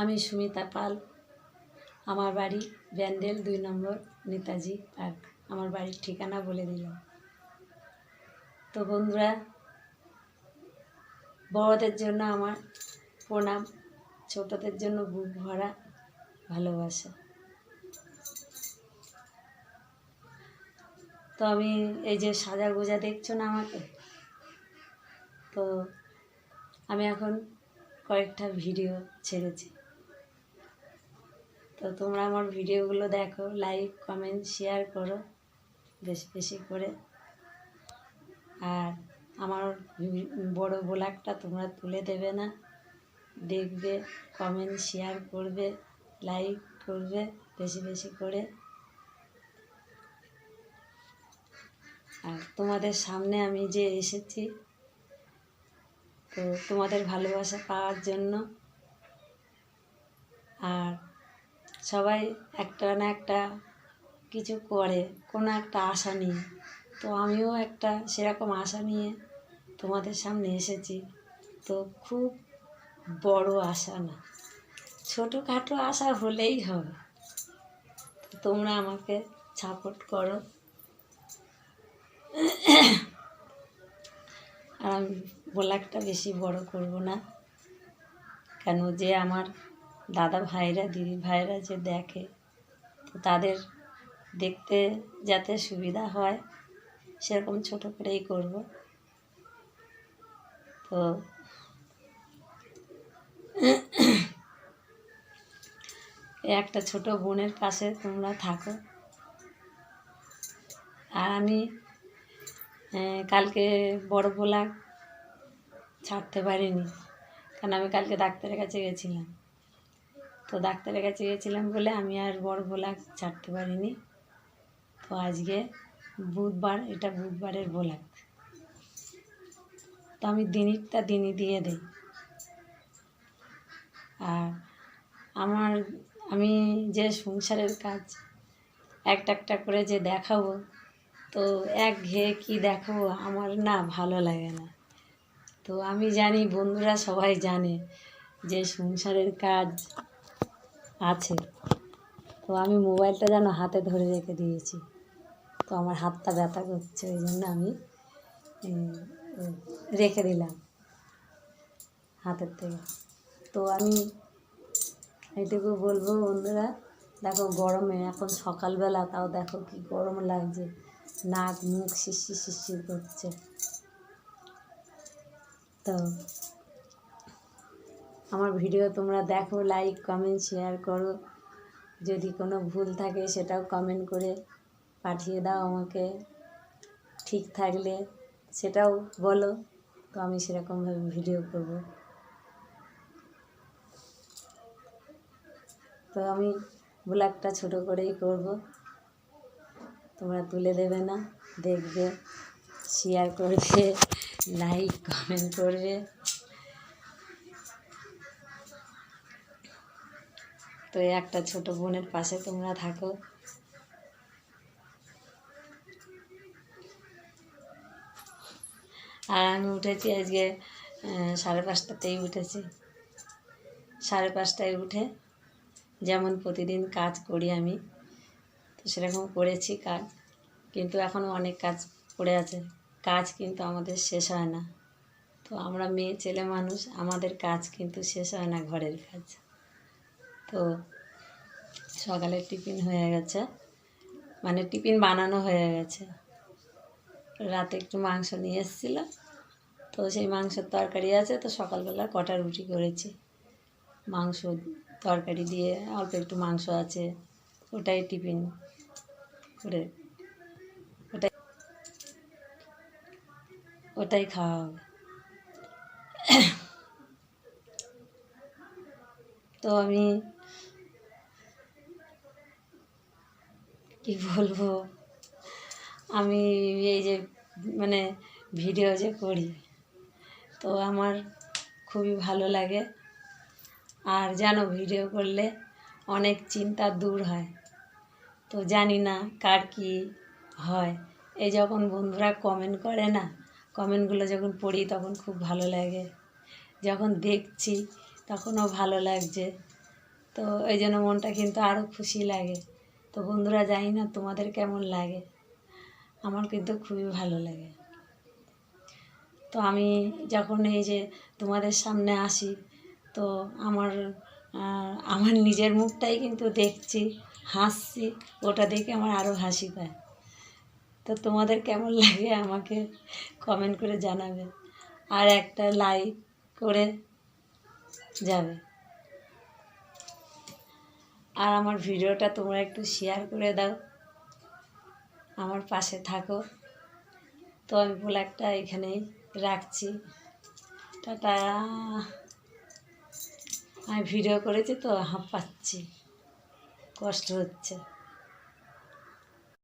আমি সুমিতা পাল। আমার বাড়ি ব্যান্ডেল দুই নম্বর নেতাজি পার্ক। আমার বাড়ির ঠিকানা বলে দিলাম। তো বন্ধুরা, বড়দের জন্য আমার প্রণাম, ছোটদের জন্য বুক ভরা ভালোবাসা। তো আমি এই যে সাজা গোজা দেখছ না আমাকে? তো আমি এখন কয়েকটা ভিডিও ছেড়েছি। তো তোমরা আমার ভিডিওগুলো দেখো লাইক কমেন্ট শেয়ার করো, বেশি বেশি করে। আর আমার বড় ব্লগটা তোমরা তুলে দেবে না। দেখবে কমেন্ট শেয়ার করবে লাইক করবে, বেশি বেশি করে। আর তোমাদের সামনে আমি যে এসেছি, তো তোমাদের ভালোবাসা পাওয়ার জন্য। আর সবাই একটা না একটা কিছু করে, কোনো একটা আশা নিয়ে। তো আমিও একটা সেরকম আশা নিয়ে তোমাদের সামনে এসেছি। তো খুব বড় আশা না, ছোটোখাটো আশা হলেই হবে। তোমরা আমাকে সাপোর্ট করো। আর আমি ব্লগটা বেশি বড় করব না, কেন যে আমার দাদা ভাইরা, দিদি ভাইরা যে দেখে, তো তাদের দেখতে যাতে সুবিধা হয়, সেরকম ছোট করেই করব। তো একটা ছোট বোনের পাশে তোমরা থাকো। আর আমি কালকে বড় ব্লগ ছাড়তে পারিনি, কারণ আমি কালকে ডাক্তারের কাছে গেছিলাম। তো ডাক্তারের কাছে গেছিলাম বলে আমি আর বড় ব্লগ ছাড়তে পারিনি। তো আজকে বুধবার, এটা বুধবারের ব্লগ তো আমি দিনিরটা দিনই দিয়ে দিই। আর আমার, আমি যে সংসারের কাজ, একটা একটা করে যে দেখাবো, তো এক ঘেয়ে কী দেখাবো আমার না ভালো লাগে না। তো আমি জানি, বন্ধুরা সবাই জানে যে সংসারের কাজ আছে। তো আমি মোবাইলটা যেন হাতে ধরে রেখে দিয়েছি। তো আমার হাতটা ব্যথা করছে, ওই জন্য আমি রেখে দিলাম হাতের থেকে। তো আমি এইটুকু বলব বন্ধুরা, দেখো গরমে, এখন সকালবেলা, তাও দেখো কি গরম লাগছে, নাক, মুখ শিরশির শিরশির করছে। তো আমার ভিডিও তোমরা দেখো লাইক কমেন্ট শেয়ার করো। যদি কোনো ভুল থাকে সেটাও কমেন্ট করে পাঠিয়ে দাও আমাকে। ঠিক থাকলে সেটাও বলো। তো আমি সেরকমভাবে ভিডিও করব। তো আমি ব্লগটা ছোট করেই করব। তোমরা তুলে দেবে না, দেখবে শেয়ার করবে লাইক কমেন্ট করবে। তো একটা ছোট বোনের পাশে তোমরা থাকো। আর আমি উঠেছি আজকে সাড়ে পাঁচটাতেই উঠেছি। সাড়ে পাঁচটায় উঠে যেমন প্রতিদিন কাজ করি আমি, তো সেরকম করেছি কাজ। কিন্তু এখনও অনেক কাজ পড়ে আছে। কাজ কিন্তু আমাদের শেষ হয় না। তো আমরা মেয়ে, ছেলে মানুষ, আমাদের কাজ কিন্তু শেষ হয় না ঘরের কাজ। তো সকালে টিফিন হয়ে গেছে। মানে টিফিন বানানো হয়ে গেছে। রাতে একটু মাংস নিয়ে এসেছিল। তো সেই মাংসের তরকারি আছে। তো সকালবেলা কটা রুটি করেছি। মাংস তরকারি দিয়ে অল্প একটু মাংস আছে। ওটাই টিফিন। করে ওটাই ওটাই খাওয়া হবে। তো আমি কি বলব? আমি এই যে মানে ভিডিও যে করি, তো আমার খুবই ভালো লাগে। আর জানো ভিডিও করলে অনেক চিন্তা দূর হয়। তো জানি না কার কী হয়। এই যখন বন্ধুরা কমেন্ট করে না কমেন্টগুলো যখন পড়ি তখন খুব ভালো লাগে। যখন দেখছি তখনও ভালো লাগছে। তো এই জন্য মনটা কিন্তু আরও খুশি লাগে। তো বন্ধুরা, জানি না তোমাদের কেমন লাগে। আমার কিন্তু খুবই ভালো লাগে। তো আমি যখন এই যে তোমাদের সামনে আসি, তো আমার আমার নিজের মুখটাই কিন্তু দেখছি, হাসছি, ওটা দেখে আমার আরও হাসি পায়। তো তোমাদের কেমন লাগে আমাকে কমেন্ট করে জানাবে। আর একটা লাইক করে যাবে। আর আমার ভিডিওটা তোমরা একটু শেয়ার করে দাও। আমার পাশে থাকো। তো আমি ব্লগটা এখানেই রাখছি। টাটা। আমি ভিডিও করেছি তো, হাঁপাচ্ছি। কষ্ট হচ্ছে।